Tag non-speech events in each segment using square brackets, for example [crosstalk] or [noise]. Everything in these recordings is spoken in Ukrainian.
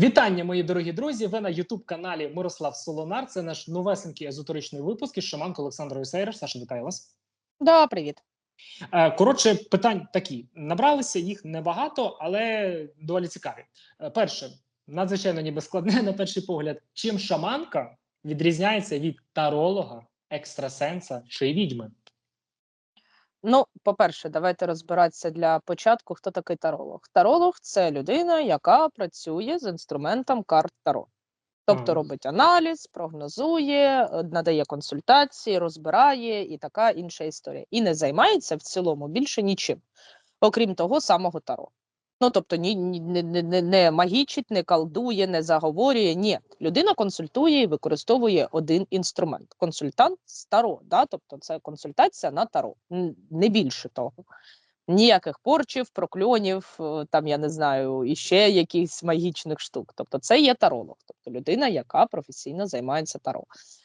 Вітання, мої дорогі друзі. Ви на Ютуб каналі Мирослав Солонар. Це наш новесенький езотеричний випуск із шаманкою Олександрою Сейрер. Саша, вітаю вас. Да, привіт. Е, Коротше, питань такі: набралися їх небагато, але доволі цікаві. Е, Перше, надзвичайно ніби складне на перший погляд. Чим шаманка відрізняється від таролога, екстрасенса чи відьми? Ну, по-перше, давайте розбиратися для початку, хто такий таролог. Таролог це людина, яка працює з інструментом карт Таро. Тобто робить аналіз, прогнозує, е, надає консультації, розбирає і така інша історія. І не займається в цілому більше нічим, окрім того самого Таро. Ну, тобто, ні, не, не, не, магічить, не колдує, не заговорює. Ні, людина консультує і використовує один інструмент. Консультант з Таро, да? тобто це консультація на Таро, не більше того. Ніяких порчів, прокльонів, е, там я не знаю, і ще якихось магічних штук. Тобто, це є таролог, тобто людина, яка професійно займається таро.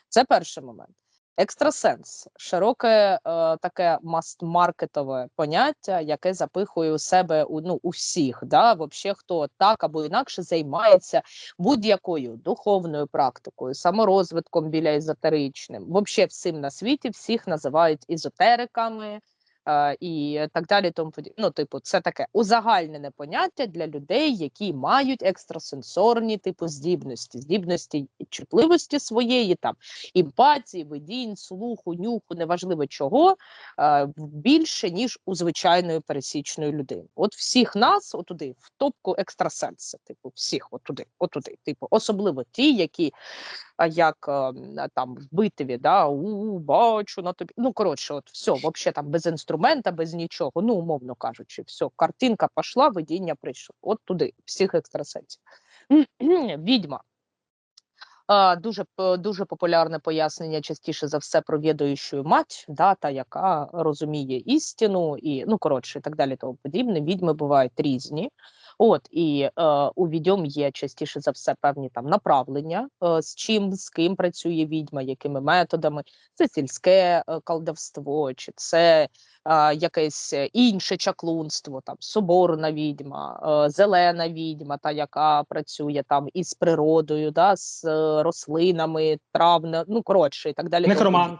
Це перший момент. Екстрасенс широке е, таке мастмаркетове поняття, яке запихує у себе у ну у всіх, да, вообще, хто так або інакше займається будь-якою духовною практикою, саморозвитком біля езотеричним. Вообще всім на світі всіх називають езотериками. Е, І так далі, тому подібне. Ну, типу, це таке узагальнене поняття для людей, які мають екстрасенсорні типу здібності, здібності чутливості своєї, там емпатії, видінь, слуху, нюху, неважливо чого, е, більше ніж у звичайної пересічної людини. От всіх нас, отуди, в топку екстрасенси, типу, всіх, отуди, отуди, типу, особливо ті, які як е, м, а, там в битві, да, у, бачу на тобі. Ну, коротше, от все, взагалі там без інструмента, без нічого. Ну, умовно кажучи, все, картинка пішла, видіння прийшло. От туди, всіх екстрасенсів. [clears throat] Відьма. Дуже дуже популярне пояснення частіше за все про відаючу мать, да, та яка розуміє істину, і ну коротше, і так далі, тому подібне. Відьми бувають різні. От і е, у відьом є частіше за все певні там направлення, е, з чим з ким працює відьма, якими методами. Це сільське е, колдовство, чи це е, якесь е, інше чаклунство, там соборна відьма, е, зелена відьма, та яка працює там із природою, да, з е, рослинами, травне, ну коротше, і так далі. Некромант.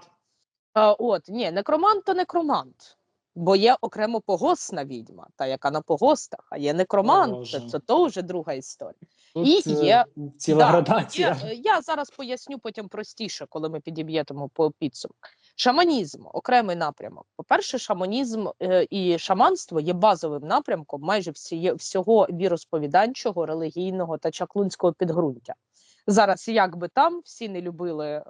От, ні, некромант то некромант. Бо є окремо погосна відьма, та яка на погостах, а є некромант, це, це то вже друга історія. Тут І е, є- ціла Да, градація. Є, е, я зараз поясню потім простіше, коли ми підіб'ємо по підсумку. Шаманізм окремий напрямок. По-перше, шаманізм е, і шаманство є базовим напрямком майже всього віросповіданчого, релігійного та чаклунського підґрунтя. Зараз, як би там всі не любили е,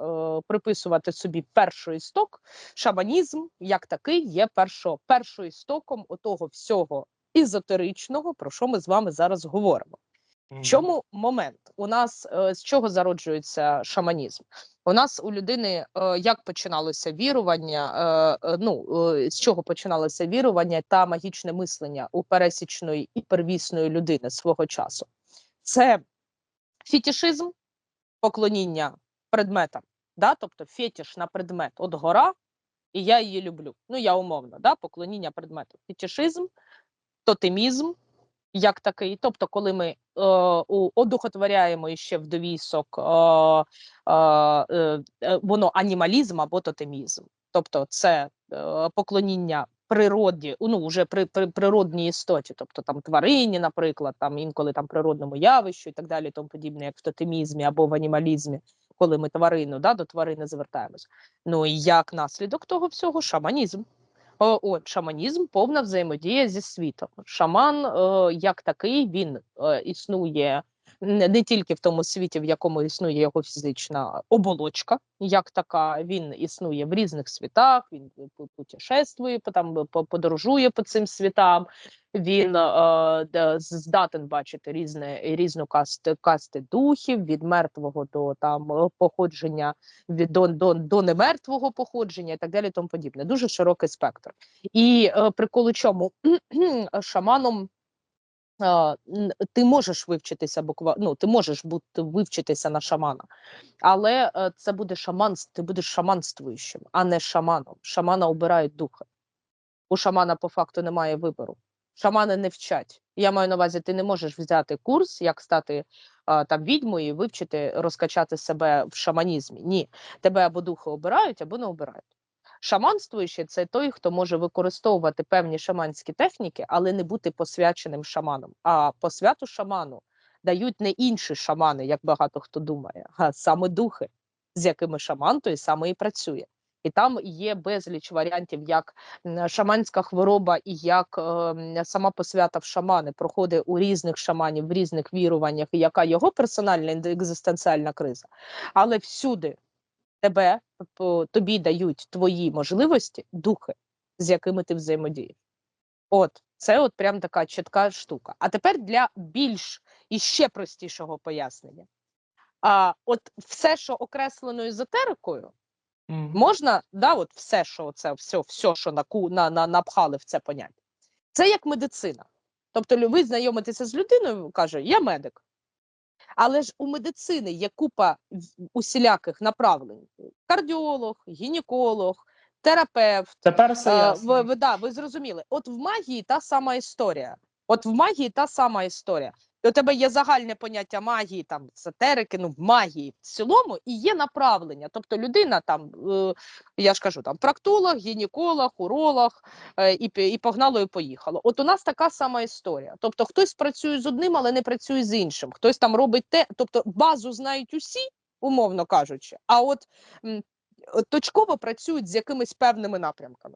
приписувати собі перший істок, шаманізм як такий є першо, першоістоком отого всього ізотеричного, про що ми з вами зараз говоримо. В чому момент? У нас е, з чого зароджується шаманізм? У нас у людини е, як починалося вірування? Е, е, ну е, з чого починалося вірування та магічне мислення у пересічної і первісної людини свого часу? Це фетішизм, поклоніння предметам, да? тобто фетіш на предмет, от гора, і я її люблю. Ну я умовно, да? поклоніння предмету. Фетішизм, тотемізм, як такий. Тобто, коли ми е, одухотворяємо іще в довісок, е, е, е, е, воно анімалізм або тотемізм. Тобто, це е, поклоніння природі, ну вже при, при природній істоті, тобто там тварині, наприклад, там інколи там природному явищу і так далі, тому подібне, як в тотемізмі або в анімалізмі, коли ми тварину да, до тварини звертаємось. Ну і як наслідок того всього шаманізм. О, от шаманізм повна взаємодія зі світом. Шаман, е, як такий, він е, існує не, тільки в тому світі, в якому існує його фізична оболочка, як така, він існує в різних світах, він путешествує, там подорожує по цим світам. Він е, здатен бачити різне різну касти, касти духів від мертвого до там е, походження від до, до, до немертвого походження і так далі, тому подібне. Дуже широкий спектр. І е, у чому [clears throat] шаманом. Ти можеш вивчитися буква, ну ти можеш бути вивчитися на шамана, але е, це буде шаманство, ти будеш шаманствуючим, а не шаманом. Шамана обирають духа. У шамана по факту немає вибору. Шамани не вчать. Я маю на увазі, ти не можеш взяти курс, як стати а, там відьмою і вивчити, розкачати себе в шаманізмі. Ні, тебе або духи обирають, або не обирають. Шаманствуючий це той, хто може використовувати певні шаманські техніки, але не бути посвяченим шаманом. А посвяту шаману дають не інші шамани, як багато хто думає, а саме духи, з якими шаман той саме і працює. І там є безліч варіантів, як шаманська хвороба і як е, сама посвята в шамани проходить у різних шаманів, в різних віруваннях, і яка його персональна екзистенціальна криза. Але всюди тебе тобі дають твої можливості, духи, з якими ти взаємодієш. От це от прям така чітка штука. А тепер для більш і ще простішого пояснення. А от все, що окреслено езотерикою, Мгм. можна, да, от все, що це все, все, що наку, на, на, напхали в це поняття. Це як медицина. Тобто ви знайомитеся з людиною, каже, я медик. Але ж у медицини є купа усіляких направлень: кардіолог, гінеколог, терапевт. Тепер все Е, ясно. ви, ви, да, ви зрозуміли. От в магії та сама історія. От в магії та сама історія. У тебе є загальне поняття магії, там сатерики, ну магії в цілому, і є направлення. Тобто людина там, е, я ж кажу, там проктолог, гінеколог, уролог, е, і, і погнало і поїхало. От у нас така сама історія. Тобто хтось працює з одним, але не працює з іншим. Хтось там робить те, тобто базу знають усі, умовно кажучи, а от точково працюють з якимись певними напрямками.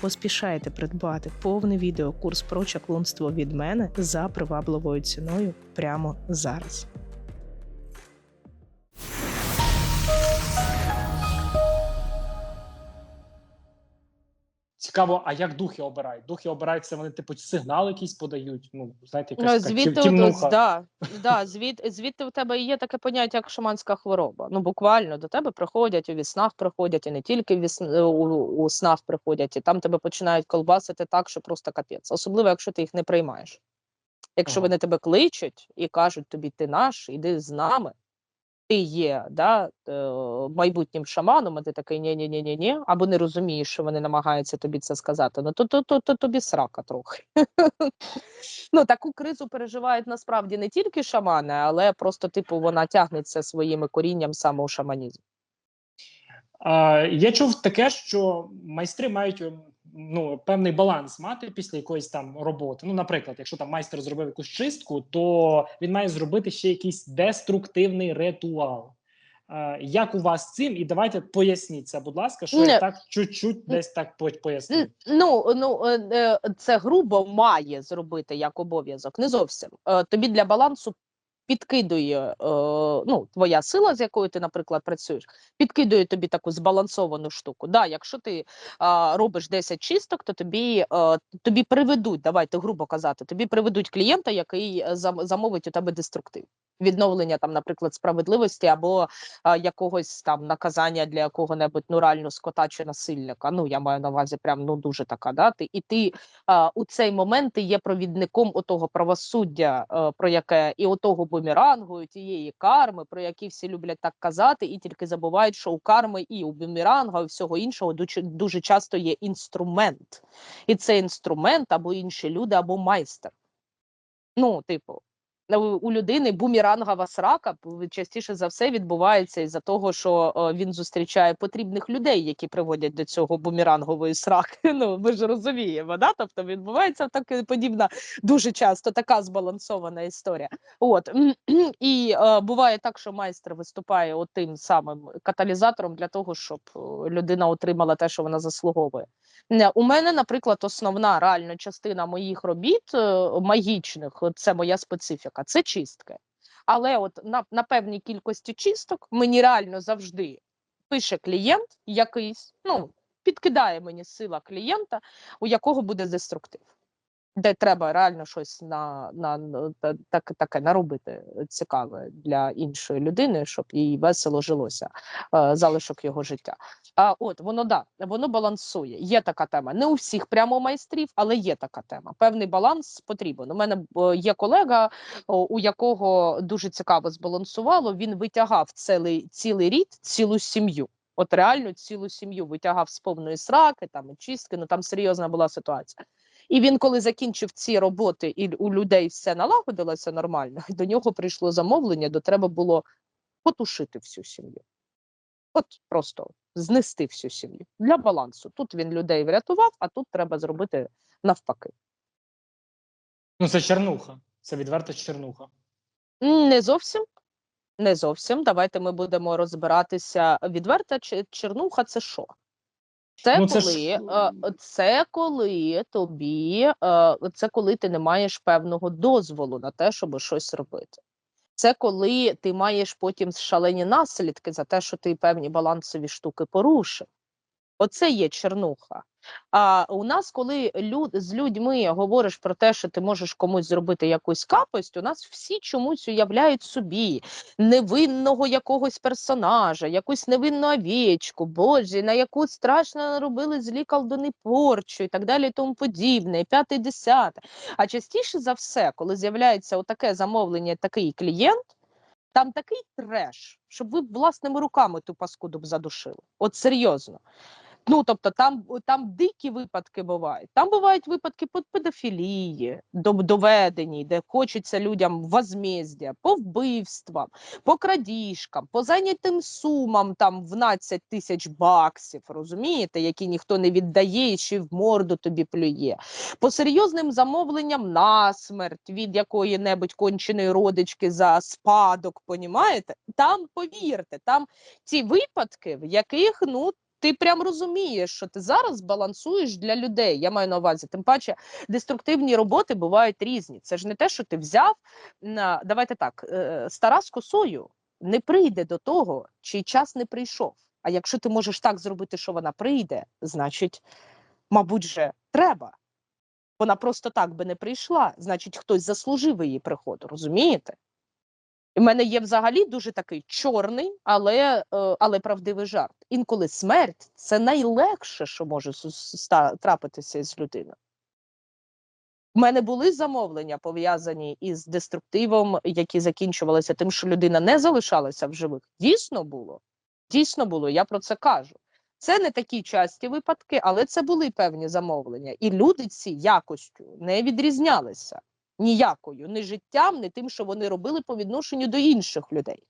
Поспішайте придбати повний відеокурс про чаклунство від мене за привабливою ціною прямо зараз. Цікаво, а як духи обирають? Духи обирають це вони, типу, сигнал якийсь подають. Ну, знаєте, Ну, якась така звідти, тім- тімнуха. да, да, звід, звідти в тебе є таке поняття, як шаманська хвороба. Ну, буквально до тебе приходять, у віснах приходять, і не тільки в вісн, е, у, у снах приходять, і там тебе починають колбасити так, що просто капець. Особливо, якщо ти їх не приймаєш. Якщо Ага. вони тебе кличуть і кажуть тобі, ти наш, іди з нами, ти є да, е, майбутнім шаманом, а ти такий ні ні ні ні ні або не розумієш, що вони намагаються тобі це сказати, ну то, то, то, то тобі срака трохи. [laughs] ну, таку кризу переживають насправді не тільки шамани, але просто, типу, вона тягнеться своїм корінням саме у шаманізм. Я чув таке, що майстри мають ем, ну, певний баланс мати після якоїсь там роботи. Ну, наприклад, якщо там майстер зробив якусь чистку, то він має зробити ще якийсь деструктивний ритуал. Як у вас з цим? І давайте поясніть це, будь ласка, що я так чуть-чуть десь так по- поясню. Ну, ну е, е, це грубо має зробити як обов'язок, не зовсім. Е, Тобі для балансу підкидує е, ну, твоя сила, з якою ти, наприклад, працюєш, підкидує тобі таку збалансовану штуку. Да, якщо ти робиш 10 чисток, то тобі, е, тобі приведуть, давайте грубо казати, тобі приведуть клієнта, який е, замовить у тебе деструктив. Відновлення там, наприклад, справедливості або а, якогось там наказання для якого-небудь ну реально скота чи насильника. Ну я маю на увазі, прям ну дуже така. Да? Ти, і ти а, у цей момент ти є провідником отого правосуддя, е, про яке і отого бумерангу, і тієї карми, про які всі люблять так казати, і тільки забувають, що у карми і у бумеранга, і всього іншого дуже, дуже часто є інструмент, і це інструмент або інші люди, або майстер. Ну, типу. У, людини бумерангова срака частіше за все відбувається із-за того, що е, він зустрічає потрібних людей, які приводять до цього бумерангової сраки. [laughs] Ну ми ж розуміємо, да? тобто відбувається так подібна дуже часто така збалансована історія. От і е, буває так, що майстер виступає от тим самим каталізатором для того, щоб е, людина отримала те, що вона заслуговує. У мене, наприклад, основна реальна частина моїх робіт е, магічних, це моя специфіка, це чистки. Але от на, на певній кількості чисток мені реально завжди пише клієнт якийсь, ну, підкидає мені сила клієнта, у якого буде деструктив. Де треба реально щось на, на, та- так, таке наробити цікаве для іншої людини, щоб їй весело жилося е, залишок його життя. А от воно да, воно балансує. Є така тема. Не у всіх прямо майстрів, але є така тема. Певний баланс потрібен. У мене е, є колега, у якого дуже цікаво збалансувало. Він витягав цілий, цілий рід, цілу сім'ю. От реально цілу сім'ю витягав з повної сраки, там чистки. Ну там серйозна була ситуація. І він, коли закінчив ці роботи, і у людей все налагодилося нормально, [laughs] до нього прийшло замовлення, де треба було потушити всю сім'ю. От просто знести всю сім'ю для балансу. Тут він людей врятував, а тут треба зробити навпаки. Ну, це чернуха. Це відверта чернуха. Не зовсім. Не зовсім. Давайте ми будемо розбиратися. Відверта чернуха це що? Це Ну, це коли, ж- це коли тобі, це коли ти не маєш певного дозволу на те, щоб щось робити. Це коли ти маєш потім шалені наслідки за те, що ти певні балансові штуки порушив. Оце є чернуха. А у нас, коли люд, з людьми говориш про те, що ти можеш комусь зробити якусь капость, у нас всі чомусь уявляють собі невинного якогось персонажа, якусь невинну овечку, боже, на яку страшно наробили злі колдуни порчу і так далі, і тому подібне, і п'яте, і десяте. А частіше за все, коли з'являється отаке замовлення, такий клієнт, там такий треш, щоб ви власними руками ту паскуду б задушили. От серйозно. Ну, тобто, там, там дикі випадки бувають. Там бувають випадки педофілії, доведені, де хочеться людям возмездя, по вбивствам, по крадіжкам, по зайнятим сумам там в 12 тисяч баксів, розумієте, які ніхто не віддає ще в морду тобі плює. По серйозним замовленням на смерть від якої-небудь конченої родички за спадок, понімаєте? Там, повірте, там ті випадки, в яких ну ти прям розумієш, що ти зараз балансуєш для людей. Я маю на увазі. Тим паче, деструктивні роботи бувають різні. Це ж не те, що ти взяв на давайте так, е, стара з косою не прийде до того, чий час не прийшов. А якщо ти можеш так зробити, що вона прийде, значить, мабуть, же треба. Вона просто так би не прийшла, значить, хтось заслужив її приходу, розумієте? У мене є взагалі дуже такий чорний, але, е, але правдивий жарт. Інколи смерть це найлегше, що може трапитися із людиною. У мене були замовлення пов'язані із деструктивом, які закінчувалися тим, що людина не залишалася в живих. Дійсно було. Дійсно було, я про це кажу. Це не такі часті випадки, але це були певні замовлення. І люди ці якостю не відрізнялися ніякою, ні життям, ні тим, що вони робили по відношенню до інших людей.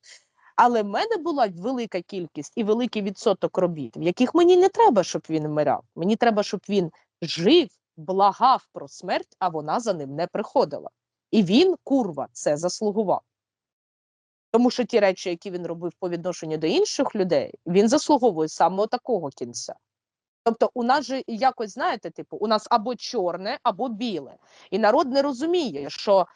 Але в мене була велика кількість і великий відсоток робіт, в яких мені не треба, щоб він вмирав. Мені треба, щоб він жив, благав про смерть, а вона за ним не приходила. І він, курва, це заслугував. Тому що ті речі, які він робив по відношенню до інших людей, він заслуговує саме такого кінця. Тобто, у нас же якось, знаєте, типу, у нас або чорне, або біле. І народ не розуміє, що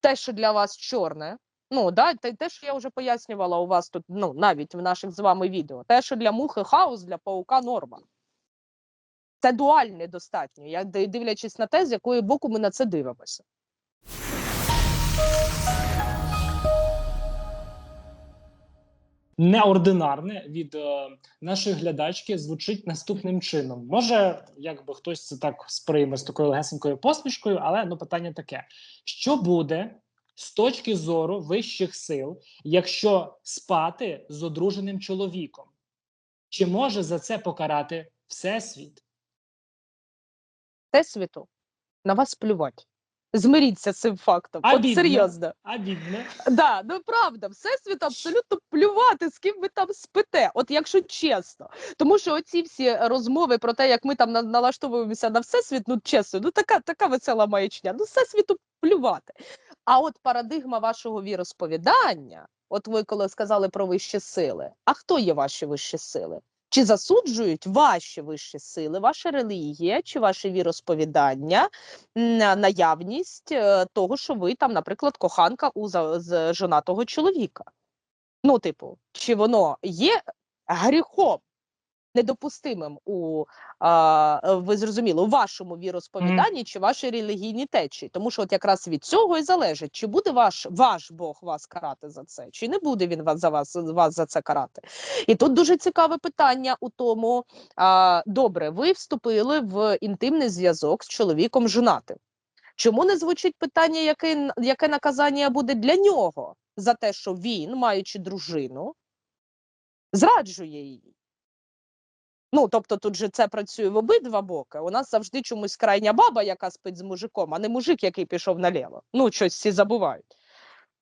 те, що для вас чорне, ну да, те, те, що я вже пояснювала у вас тут, ну навіть в наших з вами відео, те, що для мухи хаос, для паука норма. Це дуальне достатньо, ди- дивлячись на те, з якої боку ми на це дивимося. Неординарне від е, нашої глядачки звучить наступним чином. Може, якби хтось це так сприйме з такою легесенькою посмішкою, але ну питання таке: що буде з точки зору вищих сил, якщо спати з одруженим чоловіком? Чи може за це покарати всесвіт? Всесвіту на вас плювать. Змиріться з цим фактом. От Обідно. серйозно. Обідно. Да, ну правда, всесвіт абсолютно плювати, з ким ви там спите, от якщо чесно. Тому що оці всі розмови про те, як ми там налаштовуємося на всесвіт, ну чесно, ну така, така весела маячня. Ну, всесвіту плювати. А от парадигма вашого віросповідання, от ви коли сказали про вищі сили, а хто є ваші вищі сили? Чи засуджують ваші вищі сили, ваша релігія чи ваше віросповідання на наявність е, того, що ви там, наприклад, коханка у з жонатого чоловіка? Ну, типу, чи воно є гріхом недопустимим у а, е, ви зрозуміли, у вашому віросповіданні чи вашій релігійній течії? Тому що от якраз від цього і залежить, чи буде ваш ваш Бог вас карати за це, чи не буде він вас за вас, вас за це карати? І тут дуже цікаве питання у тому. А, добре, ви вступили в інтимний зв'язок з чоловіком женатим. Чому не звучить питання, яке, яке наказання буде для нього за те, що він, маючи дружину, зраджує її? Ну, тобто тут же це працює в обидва боки. У нас завжди чомусь крайня баба, яка спить з мужиком, а не мужик, який пішов наліво. Ну, щось всі забувають.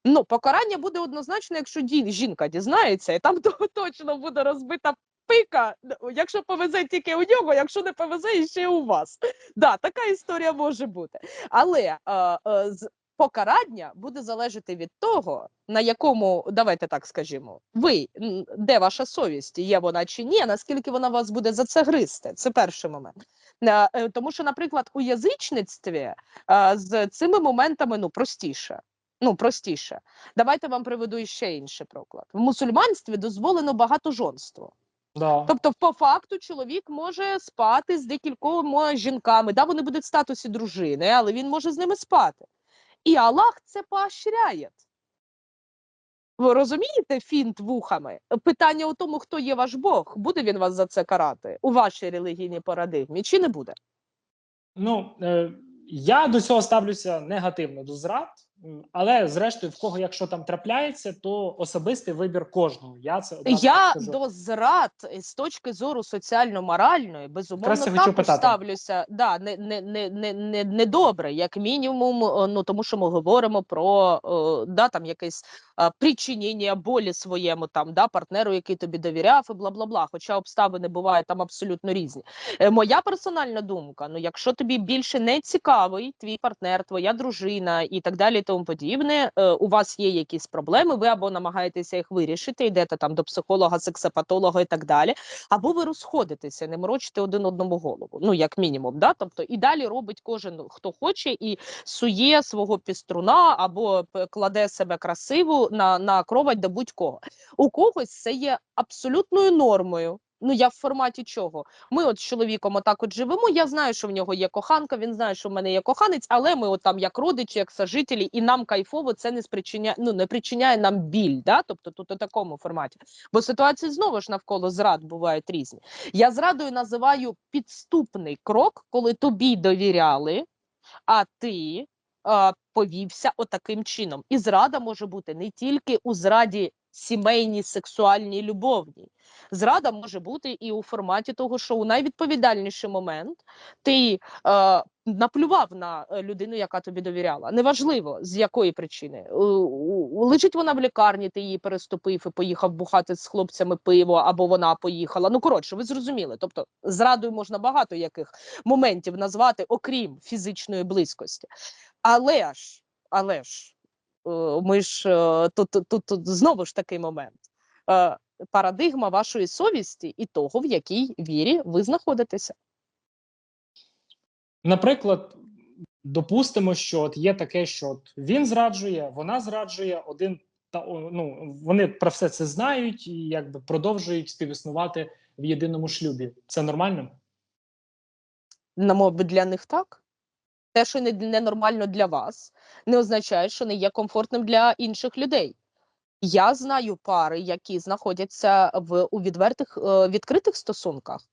Ну, покарання буде однозначно, якщо жінка дізнається, і там [laughs] то- точно буде розбита пика, якщо повезе тільки у нього, якщо не повезе, і ще у вас. Да, така історія може бути. Але е, е, покарання буде залежати від того, на якому, давайте так скажімо, ви де ваша совість, є вона чи ні, наскільки вона вас буде за це гризти. Це перший момент. Е, е, Тому що, наприклад, у язичництві е, з цими моментами ну простіше. Ну, простіше. Давайте вам приведу ще інший приклад. В мусульманстві дозволено багатожонство. Да. Тобто, по факту, чоловік може спати з декількома жінками. Да, вони будуть в статусі дружини, але він може з ними спати. І Аллах це поощряє. Ви розумієте фінт вухами? Питання у тому, хто є ваш Бог, буде він вас за це карати у вашій релігійній парадигмі, чи не буде? Ну е, я до цього ставлюся негативно до зрад, але зрештою, в кого якщо там трапляється, то особистий вибір кожного. Я це Я до зрад е, з точки зору соціально-моральної, безумовно, також ставлюся. Да, не, не, не, не, не, не добре, як мінімум, е, ну тому що ми говоримо про е, да, там якесь причинення болі своєму там, да, партнеру, який тобі довіряв, і бла бла бла. Хоча обставини бувають там абсолютно різні. Моя персональна думка: ну, якщо тобі більше не цікавий твій партнер, твоя дружина і так далі, і тому подібне, е, у вас є якісь проблеми, ви або намагаєтеся їх вирішити, йдете там до психолога, сексопатолога і так далі, або ви розходитеся, не морочите один одному голову. Ну, як мінімум, да? тобто і далі робить кожен хто хоче, і сує свого піструна або кладе себе красиву на, на кровать до будь-кого. У когось це є абсолютною нормою. Ну, я в форматі чого? Ми от з чоловіком отак от живемо. Я знаю, що в нього є коханка, він знає, що в мене є коханець, але ми от там як родичі, як сожителі, і нам кайфово це не спричиняє, ну не причиняє нам біль. Да? Тобто тут у такому форматі. Бо ситуації знову ж навколо зрад бувають різні. Я зрадою називаю підступний крок, коли тобі довіряли, а ти повівся отаким чином. І зрада може бути не тільки у зраді сімейній, сексуальній, любовній. Зрада може бути і у форматі того, що у найвідповідальніший момент ти е, наплював на е, людину, яка тобі довіряла. Неважливо з якої причини. Лежить вона в лікарні, ти її переступив і поїхав бухати з хлопцями пиво, або вона поїхала. Ну коротше, ви зрозуміли. Тобто, зрадою можна багато яких моментів назвати, окрім фізичної близькості. Але ж, але ж, ми ж е, тут, тут, тут, знову ж такий момент. Е, Парадигма вашої совісті і того, в якій вірі ви знаходитеся. Наприклад, допустимо, що от є таке, що от він зраджує, вона зраджує, один та ну вони про все це знають і якби продовжують співіснувати в єдиному шлюбі. Це нормально? На мові для них так. Те, що не ненормально для вас, не означає, що не є комфортним для інших людей. Я знаю пари, які знаходяться в у відвертих е, відкритих стосунках.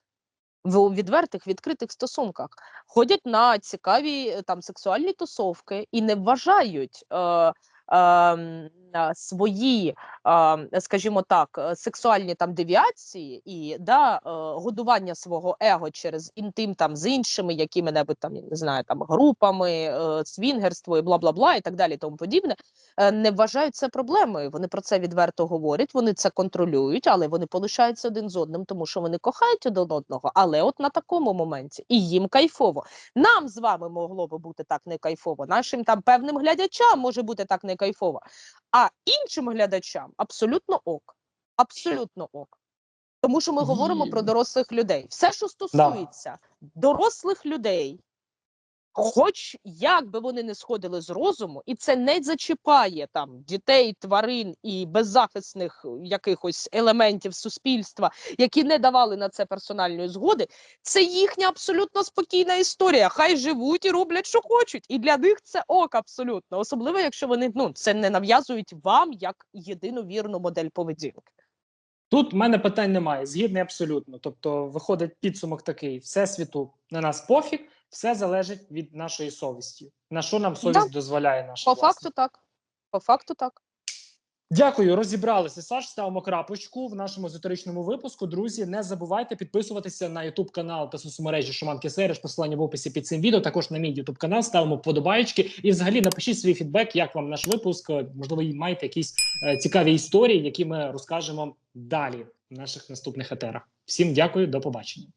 В відвертих відкритих стосунках ходять на цікаві е, там сексуальні тусовки і не вважають е, свої, ем, скажімо так, е, сексуальні там девіації і да, е, годування свого его через інтим там з іншими якими-небудь там, не знаю, там групами, е, свінгерство і бла бла бла і так далі, і тому подібне, не вважають це проблемою. Вони про це відверто говорять, вони це контролюють, але вони полишаються один з одним, тому що вони кохають один одного. Але от на такому моменті і їм кайфово. Нам з вами могло би бути так не кайфово. Нашим там певним глядачам може бути так не кайфово. А іншим глядачам абсолютно ок. Абсолютно ок. Тому що ми говоримо про дорослих людей. Все, що стосується дорослих людей, хоч як би вони не сходили з розуму, і це не зачіпає там дітей, тварин і беззахисних якихось елементів суспільства, які не давали на це персональної згоди. Це їхня абсолютно спокійна історія. Хай живуть і роблять, що хочуть. І для них це ок абсолютно, особливо якщо вони ну це не нав'язують вам як єдину вірну модель поведінки. Тут в мене питань немає. Згідний абсолютно. Тобто, виходить підсумок такий: всесвіту на нас пофіг, все залежить від нашої совісті. На що нам совість дозволяє наша По власна. факту так. По факту так. Дякую, розібралися. Саш, ставимо крапочку в нашому езотеричному випуску. Друзі, не забувайте підписуватися на Ютуб канал та соцмережі Шуманки Сереш. Посилання в описі під цим відео. Також на мій Ютуб канал ставимо вподобаєчки. І взагалі напишіть свій фідбек, як вам наш випуск. Можливо, і маєте якісь е, цікаві історії, які ми розкажемо далі в наших наступних етерах. Всім дякую, до побачення.